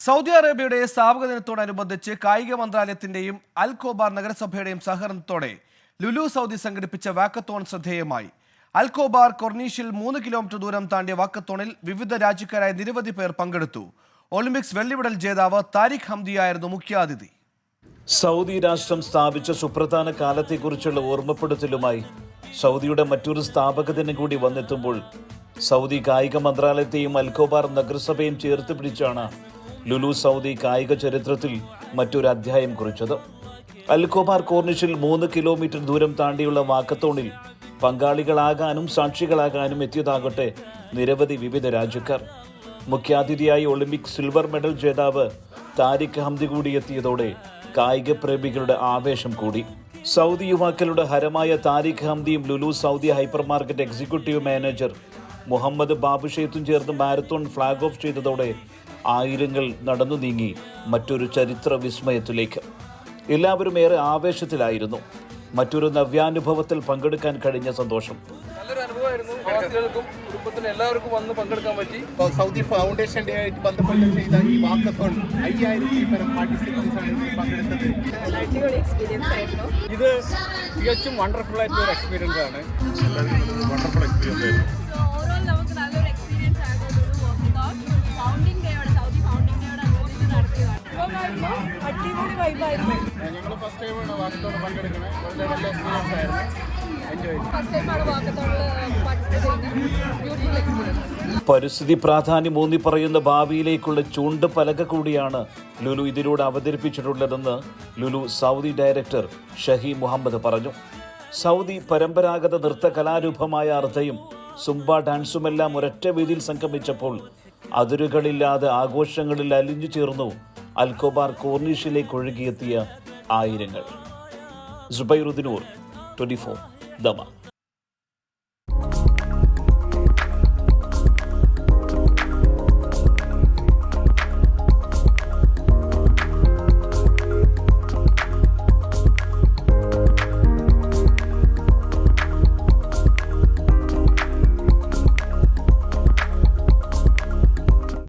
Saudi അറേബ്യയുടെ സ്ഥാപക ദിനത്തോടനുബന്ധിച്ച് കായിക മന്ത്രാലയത്തിന്റെയും അൽകോബാർ നഗരസഭയുടെയും സഹകരണത്തോടെ ലുലു സൗദി സംഘടിപ്പിച്ച വാക്കത്തോൺ ശ്രദ്ധേയമായി. അൽകോബാർ കൊർണീഷിൽ മൂന്ന് കിലോമീറ്റർ ദൂരം താണ്ടിയ വാക്കത്തോണിൽ വിവിധ രാജ്യക്കാരായ നിരവധി പേർ പങ്കെടുത്തു. ഒളിമ്പിക്സ് വെള്ളിമെഡൽ ജേതാവ് താരിഖ് ഹംദിയായിരുന്നു മുഖ്യാതിഥി. സൗദി രാഷ്ട്രം സ്ഥാപിച്ച സുപ്രധാന കാലത്തെക്കുറിച്ചുള്ള ഓർമ്മപ്പെടുത്തലുമായി സൗദിയുടെ മറ്റൊരു സ്ഥാപക ദിനം കൂടി വന്നെത്തുമ്പോൾ സൗദി കായിക മന്ത്രാലയത്തെയും അൽകോബാർ നഗരസഭയും ചേർത്ത് പിടിച്ചാണ് ലുലു സൗദി കായിക ചരിത്രത്തിൽ മറ്റൊരു അധ്യായം കുറിച്ചത്. അൽകോബാർ കോർണിഷിൽ മൂന്ന് കിലോമീറ്റർ ദൂരം താണ്ടിയുള്ള വാക്കത്തോണിൽ പങ്കാളികളാകാനും സാക്ഷികളാകാനും എത്തിയതാകട്ടെ നിരവധി വിവിധ രാജ്യക്കാർ. മുഖ്യാതിഥിയായി ഒളിമ്പിക് സിൽവർ മെഡൽ ജേതാവ് താരിഖ് ഹംദി കൂടി എത്തിയതോടെ കായിക പ്രേമികളുടെ ആവേശം കൂടി. സൗദി യുവാക്കളുടെ ഹരമായ Tariq ഹംദിയും Lulu Saudi hyper market executive manager Muhammad ബാബുഷേത്തും ചേർന്ന് മാരത്തോൺ ഫ്ലാഗ് ഓഫ് ചെയ്തതോടെ ആയിരങ്ങൾ നടന്നു നീങ്ങി മറ്റൊരു ചരിത്ര വിസ്മയത്തിലേക്ക്. എല്ലാവരും ഏറെ ആവേശത്തിലായിരുന്നു. മറ്റൊരു നവ്യാനുഭവത്തിൽ പങ്കെടുക്കാൻ കഴിഞ്ഞ സന്തോഷം. നല്ലൊരു അനുഭവമായിരുന്നു. പ്രവാസികൾക്കും കുടുംബത്തിനും എല്ലാവർക്കും വന്ന് പങ്കെടുക്കാൻ പറ്റി. സൗദി ഫൗണ്ടേഷന്റെ ആയിട്ട് ബന്ധപ്പെട്ട് ചെയ്ത ഈ വാക്കത്തോൺ അയ്യായിരത്തി പരം പാർട്ടിസിപ്പൻസ് ആണ് പങ്കെടുത്തത്. എക്സ്പീരിയൻസ് ആയിരുന്നു. ഇത് തികച്ചും വണ്ടർഫുൾ ആയിട്ടുള്ള ഒരു എക്സ്പീരിയൻസ് ആണ്. ഓവറോൾ നടത്തിയതാണ് അടിപൊളി വൈബായിരുന്നു ഞങ്ങൾ ഫസ്റ്റ് ടൈമാണ് വാക്കത്തോൺ പങ്കെടുക്കുന്നത് വളരെ നല്ല എക്സ്പീരിയൻസ് ആയിരുന്നു. പരിസ്ഥിതി പ്രാധാന്യം ഊന്നി പറയുന്ന ഭാവിയിലേക്കുള്ള ചൂണ്ട് പലക കൂടിയാണ് ലുലു ഇതിലൂടെ അവതരിപ്പിച്ചിട്ടുള്ളതെന്ന് ലുലു സൗദി ഡയറക്ടർ ഷഹി മുഹമ്മദ് പറഞ്ഞു. സൗദി പരമ്പരാഗത നൃത്ത കലാരൂപമായ അർദ്ധയും സുംബ ഡാൻസുമെല്ലാം ഒരൊറ്റ വേദിയിൽ സംഗമിച്ചപ്പോൾ അതിരുകളില്ലാതെ ആഘോഷങ്ങളിൽ അലിഞ്ഞു ചേർന്നു. അൽക്കോബാർ കോർണീഷിലേക്ക് ഒഴുകിയെത്തിയ ആയിരങ്ങൾ. സുബൈറുദ്ദീനൂർ ട്വന്റി ഫോർ ദമ.